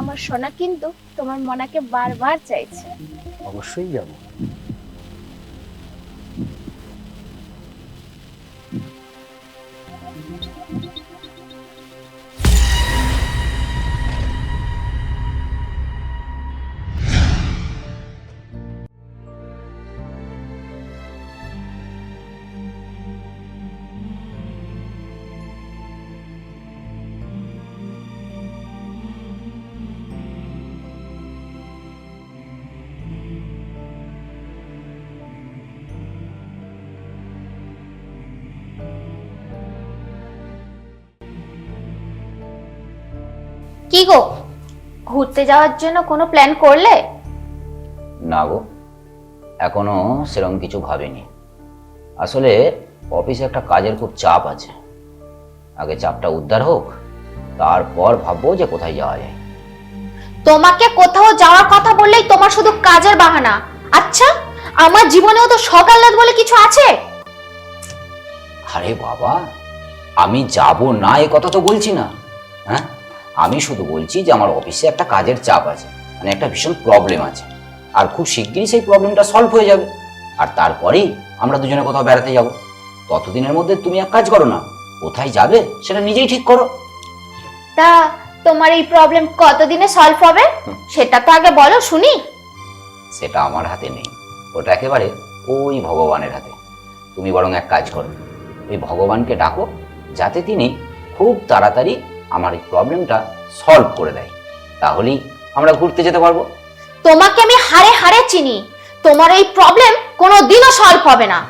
আমার সোনা কিন্তু তোমার মনাকে বারবার চাইছে। অবশ্যই যাব। কি গো? ঘুরতে যাওয়ার জন্য কোনো প্ল্যান করলে? না গো এখনও সেরকম কিছু ভাবিনি। আসলে অফিসে একটা কাজের খুব চাপ আছে। আগে চাপটা উদ্ধার হোক তারপর ভাববো যে কোথায় যাওয়া যায়। তোমাকে কোথাও যাওয়ার কথা বললেই তোমার শুধু কাজের বাহানা। আচ্ছা আমার জীবনেও তো সকাল আহ্লাদ বলে কিছু আছে? আরে বাবা আমি যাব না এ কথা তো বলছি না। হ্যাঁ? আমি শুধু বলছি যে আমার অফিসে একটা কাজের চাপ আছে মানে একটা ভীষণ প্রবলেম আছে। আর খুব শিগগিরই সেই প্রবলেমটা সলভ হয়ে যাবে। আর তারপরেই আমরা দুজনে কোথাও বেড়াতে যাব। ততদিনের মধ্যে তুমি এক কাজ করো না কোথায় যাবে সেটা নিজেই ঠিক করো। তা তোমার এই প্রবলেম কতদিনে সলভ হবে? সেটা তো আগে বলো শুনি। সেটা আমার হাতে নেই। ওটা একেবারে ওই ভগবানের হাতে। তুমি বরং এক কাজ করো। ওই ভগবানকে ডাকো যাতে তিনি খুব তাড়াতাড়ি আমার এই প্রবলেমটা সলভ করে দেয়। তাহলেই আমরা ঘুরতে যেতে পারব। তোমাকে আমি হাড়ে হাড়ে চিনি। তোমার এই প্রবলেম কোনো দিনও সলভ হবে না।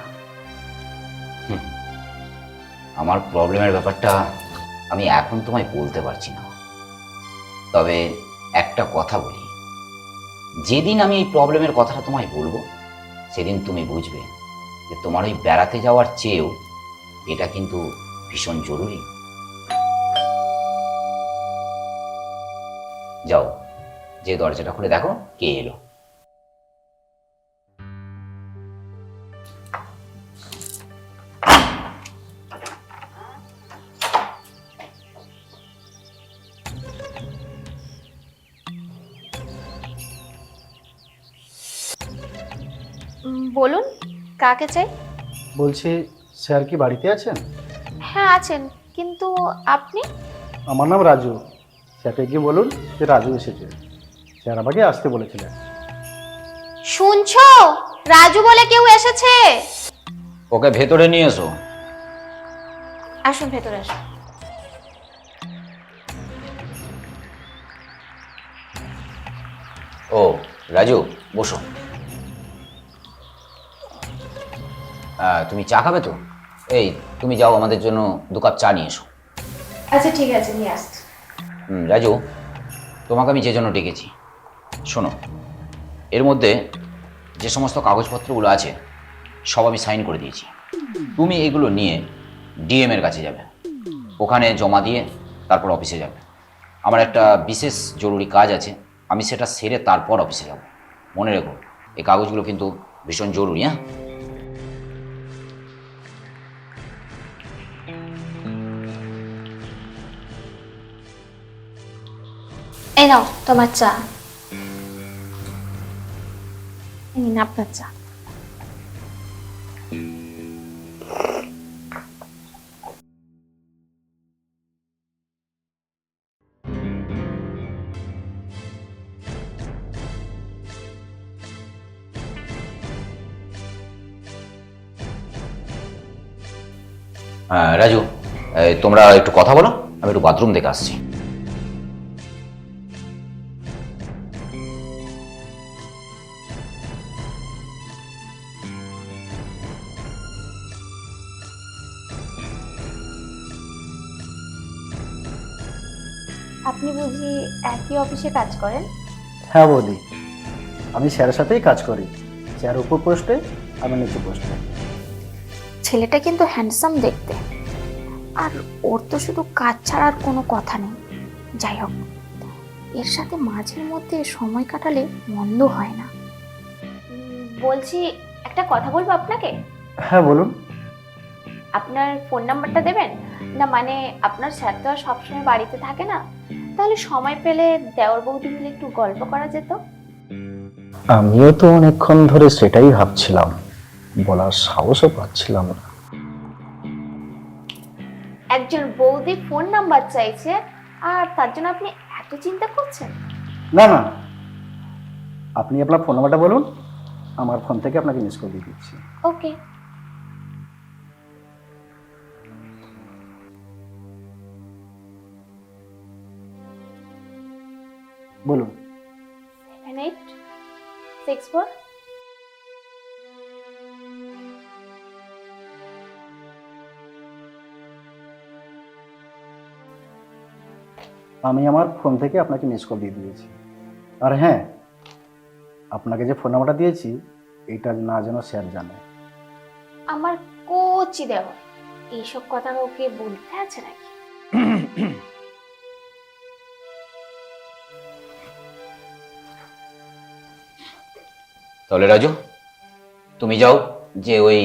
আমার প্রবলেমের ব্যাপারটা আমি এখন তোমায় বলতে পারছি না। তবে একটা কথা বলি। যেদিন আমি এই প্রবলেমের কথাটা তোমায় বলব সেদিন তুমি বুঝবে যে তোমার ওই বেড়াতে যাওয়ার চেয়েও এটা কিন্তু ভীষণ জরুরি। যাও। যে দরজাটা খুলে দেখো কে এলো। বলুন কাকে চাই? বলছি স্যার কি বাড়িতে আছেন? হ্যাঁ আছেন। কিন্তু আপনি? আমার নাম রাজু। স্যারকে গিয়ে বলুন যে রাজু এসেছে। স্যার আমাকে আসতে বলেছিলেন। শুনছো? রাজু বলে কেউ এসেছে? ওকে ভেতরে নিয়ে এসো। আসুন ভেতরে আসুন। ও রাজু বসো। তুমি চা খাবে তো? এই তুমি যাও আমাদের জন্য দু কাপ চা নিয়ে এসো। আচ্ছা ঠিক আছে নিয়ে আসছি। রাজু, তোমাকে আমি যে জন্য ডেকেছি। শোনো, এর মধ্যে যে সমস্ত কাগজপত্রগুলো আছে, সব আমি সাইন করে দিয়েছি। তুমি এগুলো নিয়ে ডিএম এর কাছে যাবে। ওখানে জমা দিয়ে তারপর অফিসে যাবে। আমার একটা বিশেষ জরুরি কাজ আছে, আমি সেটা সেরে তারপর অফিসে যাব। মনে রেখো, এই কাগজগুলো কিন্তু ভীষণ জরুরি হ্যাঁ? এই নাও তোমার রাজু তোমরা একটু কথা বলো আমি একটু বাথরুম দেখে আসছি। একই অফিসে কাজ করেন? হ্যাঁ বৌদি আমি স্যারের সাথেই কাজ করি। স্যার উপর পোস্টে আমি নিচু পোস্টে। ছেলেটা কিন্তু হ্যান্ডসাম দেখতে। আর ওর তো শুধু কাজ ছাড়ার কোনো কথা নেই। যাই হোক এর সাথে মাঝের মধ্যে সময় কাটালে মন্দ হয় না। বলছি একটা কথা বলব আপনাকে? হ্যাঁ বলুন। আপনার ফোন নাম্বারটা দেবেন? না মানে আপনার স্যার তো আর সবসময় বাড়িতে থাকে না। তাহলে সময় পেলে দেওর বৌদি মিলে একটু গল্প করা যেত? আমিও তো অনেকক্ষণ ধরে সেটাই ভাবছিলাম। বলার সাহসও পাচ্ছিলাম না। একজন বৌদি ফোন নাম্বার চাইছে আর তার জন্য আপনি এত চিন্তা করছেন? না না। আপনি আপনার ফোন নাম্বারটা বলুন আমার ফোন থেকে আপনাকে মিস করে দিয়ে দিচ্ছি। ওকে বলুন। সেভেন এইট সিক্স ফোর আমি আমার ফোন থেকে আপনাকে মিস কল দিয়ে দিয়েছি। আর হ্যাঁ আপনাকে যে ফোন নাম্বারটা দিয়েছি এটা না যেন স্যার জানে। আমার কোচি দেওয়া। এইসব কথা ওকে বলতে আছে নাকি? তাহলে রাজু, তুমি যাও, যে ওই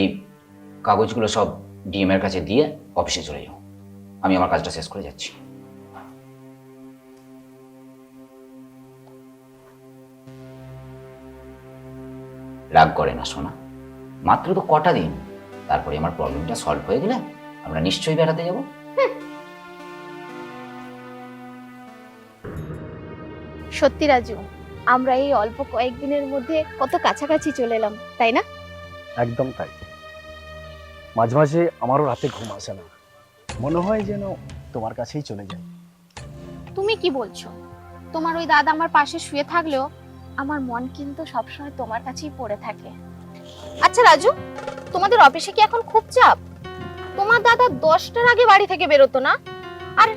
কাগজগুলো সব ডিএম এর কাছে দিয়ে অফিসে চলে যাও। আমি আমার কাজটা শেষ করে যাচ্ছি। রাগ করে না শোনা মাত্র তো কটা দিন। তারপরে আমার প্রবলেমটা সলভ হয়ে গেলে আমরা নিশ্চয়ই বেড়াতে যাব। সত্যি রাজু আমরা এই অল্প কয়েকদিনের মধ্যে কত কাছাকাছি চলে এলাম তাই না? একদম তাই। মাঝে মাঝে আমারও রাতে ঘুম আসে না। মনে হয় যেন তোমার কাছেই চলে যাই। তুমি কি বলছো? তোমার ওই দাদা আমার পাশে শুয়ে থাকলেও আমার মন কিন্তু সবসময় তোমার কাছেই পড়ে থাকে। আচ্ছা রাজু তোমাদের অফিসে কি এখন খুব চাপ? তোমার দাদা দশটার আগে বাড়ি থেকে বেরোতো না? আর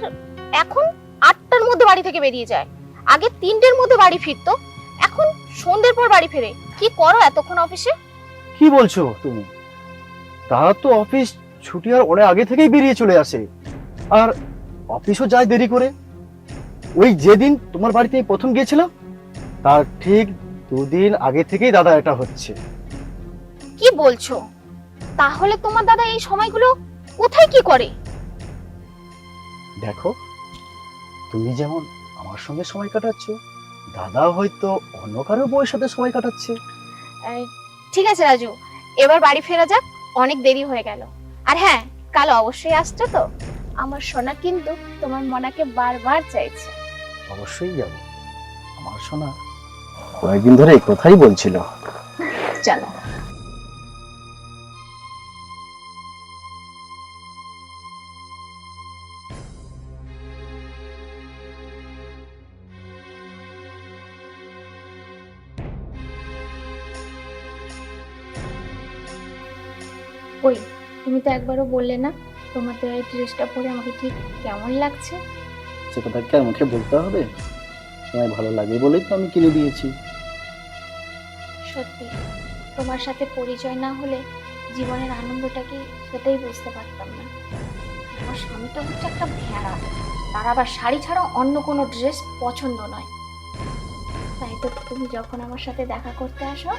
এখন আটটার মধ্যে বাড়ি থেকে বেরিয়ে যায়। আগে তিনটের মধ্যে বাড়ি ফিরতো এখন সন্ধ্যের পর বাড়ি ফেরে। কি করো এতক্ষণ অফিসে? কি বলছো তুমি? তারা তো অফিস ছুটি আর অনেক আগে থেকেই বেরিয়ে চলে আসে। আর অফিসও যায় দেরি করে। ওই যেদিন তোমার বাড়িতে প্রথম গিয়েছিলাম তার ঠিক দুদিন আগে থেকেই দাদা এটা হচ্ছে। কি বলছো? তাহলে তোমার দাদা এই সময়গুলো কোথায় কি করে? দেখো তুমি যেমন আমার সঙ্গে সময় কাটাচ্ছ? দাদা হয়তো অন্য কারও বউয়ের সাথে সময় কাটাচ্ছে। ঠিক আছে রাজু এবার বাড়ি ফেরা যাক অনেক দেরি হয়ে গেল। আর হ্যাঁ কাল অবশ্যই আসছো তো? আমার সোনা কিন্তু তোমার মনাকে বারবার চাইছে। অবশ্যই যাব। আমার শোনা কয়েকদিন ধরে এই কথাই বলছিল। চলো। ওই তুমি তো একবারও বললে না তোমার তো এই ড্রেসটা পরে আমাকে ঠিক কেমন লাগছে? সে কথা কি আর মুখে বলতে হবে? তোমায় ভালো লাগে বলেই তো আমি কিনে দিয়েছি। সত্যি তোমার সাথে পরিচয় না হলে জীবনের আনন্দটা কি সেটাই বুঝতে পারতাম না। আমার স্বামীটা হচ্ছে একটা ভেড়া তার আবার শাড়ি ছাড়া অন্য কোনো ড্রেস পছন্দ নয়। তাই তো তুমি যখন আমার সাথে দেখা করতে আসো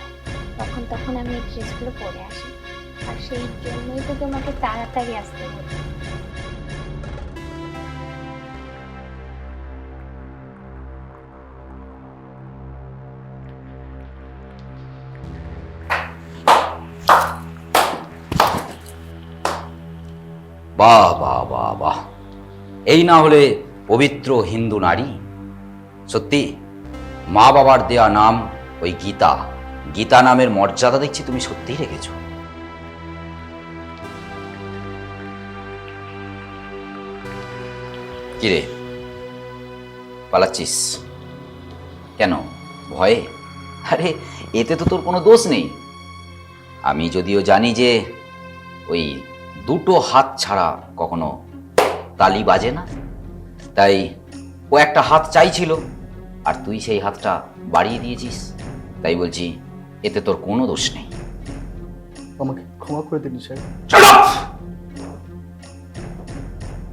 তখন তখন আমি এই ড্রেসগুলো পরে আসি। আর সেই জন্যই তো তোমাকে তাড়াতাড়ি আসতে বলি বাহ বাহ বাহ বাহ। এই না হলে পবিত্র হিন্দু নারী? সত্যি? মা বাবার দেয়া নাম ওই গীতা। গীতা নামের মর্যাদা দেখছি তুমি সত্যিই রেখেছো। কিরে? পালাচ্ছিস? কেন? ভয়ে? আরে এতে তো তোর কোনো দোষ নেই। আমি যদিও জানি যে ওই দুটো হাত ছাড়া কখনো তালি বাজে না তাই ও একটা হাত চাইছিল আর তুই সেই হাতটা বাড়িয়ে দিয়েছিস তাই বলছি এতে তোর কোনো দোষ নেই। আমাকে ক্ষমা করে দিন স্যার।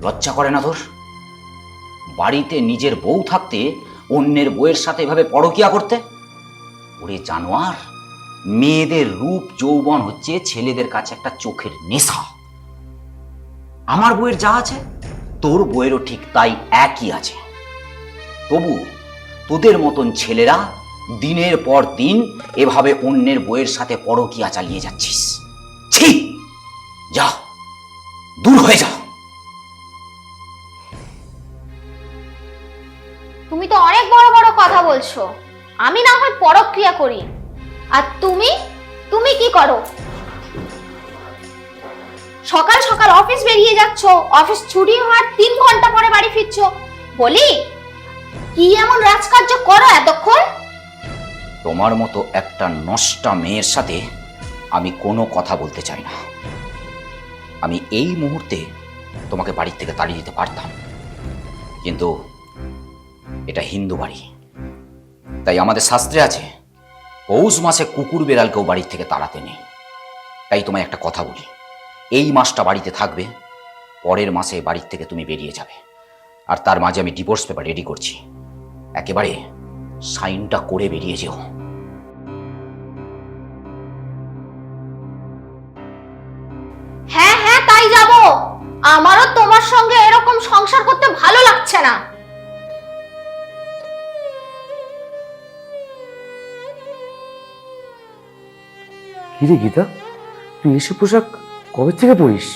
লজ্জা করে না তোর? বাড়িতে নিজের বউ থাকতে অন্যের বউয়ের সাথে এভাবে পরকিয়া করতে? ওরে জানোয়ার, মেয়েদের রূপ যৌবন হচ্ছে ছেলেদের কাছে একটা চোখের নেশা। আমার বইয়ের যা আছে, তোর বইয়েরও ঠিক তাই একই আছে। তবু তোদের মতন ছেলেরা দিনের পর দিন এভাবে অন্যের বইয়ের সাথে পরকিয়া চালিয়ে যাচ্ছিস। ছি! বলছো আমি না হয় পরক্রিয়া করি। আর তুমি? তুমি কি করো? সকাল সকাল অফিস বেরিয়ে যাচ্ছ, অফিস ছুটি হওয়ার তিন ঘণ্টা পরে বাড়ি ফিরছো। বলি, কি এমন রাজকার্য করো এতক্ষণ? তোমার মতো একটা নষ্টা মেয়ের সাথে আমি কোনো কথা বলতে চাই না। আমি এই মুহূর্তে তোমাকে বাড়ির থেকে তাড়িয়ে দিতে পারতাম। কিন্তু এটা হিন্দু বাড়ি। তাই আমাদের শাস্ত্রে আছে, পৌষ মাসে কুকুর বেড়ালকেও বাড়ির থেকে তাড়াতে নেই তাই তোমায় একটা কথা বলি, এই মাসটা বাড়িতে থাকবে, পরের মাসে বাড়ির থেকে তুমি বেরিয়ে যাবে। আর তার মাঝে আমি ডিভোর্স পেপার রেডি করছি। একেবারে সাইনটা করে বেরিয়ে যেও। হ্যাঁ হ্যাঁ তাই যাব। আমারও তোমার সঙ্গে এরকম সংসার করতে ভালো লাগছে না। কিরে গীতা তুই এসে পোশাক কবে থেকে পরিস?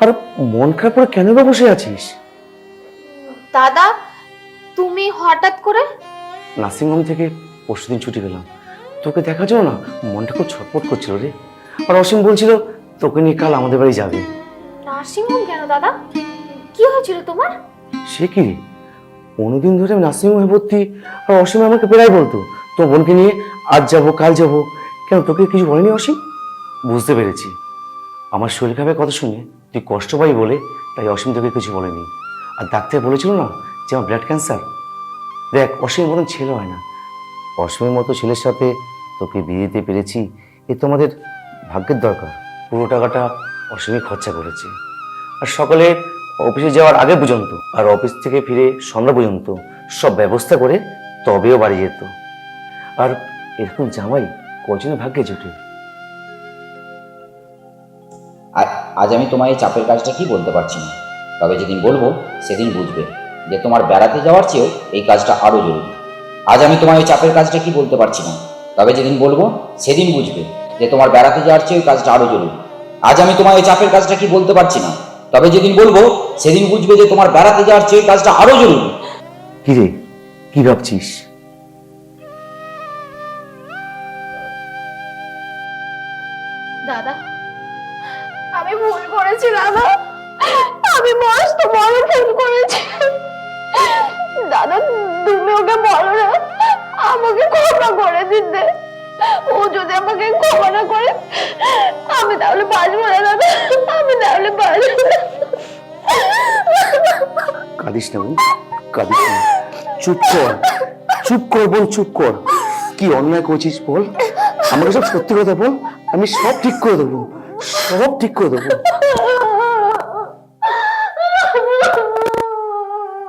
আর মন খারাপ করে কেন বা বসে আছিস? দাদা তুমি হঠাৎ করে? নার্সিংহোম থেকে পরশুদিন ছুটি পেলাম। তোকে দেখার জন্য না মনটা খুব ছটপট করছিল রে। আর অসীম বলছিল তোকে নিয়ে কাল আমাদের বাড়ি যাবে। নার্সিংহোম কেন দাদা? কি হয়েছিল তোমার? সে কি? রে অন্যদিন ধরে আমি নার্সিংহোমে ভর্তি আর অসীম আমাকে প্রায় বলতো তোর বোনকে নিয়ে আজ যাব কাল যাব। কেন, তোকে কিছু বলেনি অসীম বুঝতে পেরেছি। আমার শরীর খারাপের কথা শুনে তুই কষ্ট পাই বলে তাই অসীম তোকে কিছু বলেনি। আর ডাক্তার বলেছিল না যে আমার ব্লাড ক্যান্সার দেখ, অসীমের মতন ছেলে হয় না। অসীমের মতো ছেলের সাথে তোকে বিয়ে দিতে পেরেছি, এ তো আমাদের ভাগ্যের দরকার। পুরো টাকাটা অসীমই খরচা করেছে। আর সকালে অফিসে যাওয়ার আগে পর্যন্ত আর অফিস থেকে ফিরে সন্ধ্যা পর্যন্ত সব ব্যবস্থা করে তবেও বাড়ি যেত। আর এরকম জামাই কজনের ভাগ্যে জুটে আর আজ আমি তোমার এই চাপের কাজটা কি বলতে পারছি না? তবে যেদিন বলব সেদিন বুঝবে যে তোমার বেড়াতে যাওয়ার চেয়েও এই কাজটা আরও জরুরি। আজ আমি তোমার এই চাপের কাজটা কি বলতে পারছি না? তবে যেদিন বলব সেদিন বুঝবে যে তোমার বেড়াতে যাওয়ার চেয়েও এই কাজটা আরও জরুরি। আজ আমি তোমার এই চাপের কাজটা কি বলতে পারছি না? তবে যেদিন বলব সেদিন বুঝবে যে তোমার বেড়াতে যাওয়ার চেয়ে কাজটা আরও জরুরি। কি রে? কি ভাবছিস? ও যদি আমাকে ক্ষমা না করে, আমি তাহলে বাঁচবো না দাদা আমি তাহলে বাঁচবো না। কাঁদিস না বোন কাঁদিস না। চুপ কর চুপ কর বোন চুপ কর। কি অন্যায় করছিস বল? আমাকে সব সত্যি কথা বল, আমি সব ঠিক করে দেবো, সব ঠিক করে দেবো।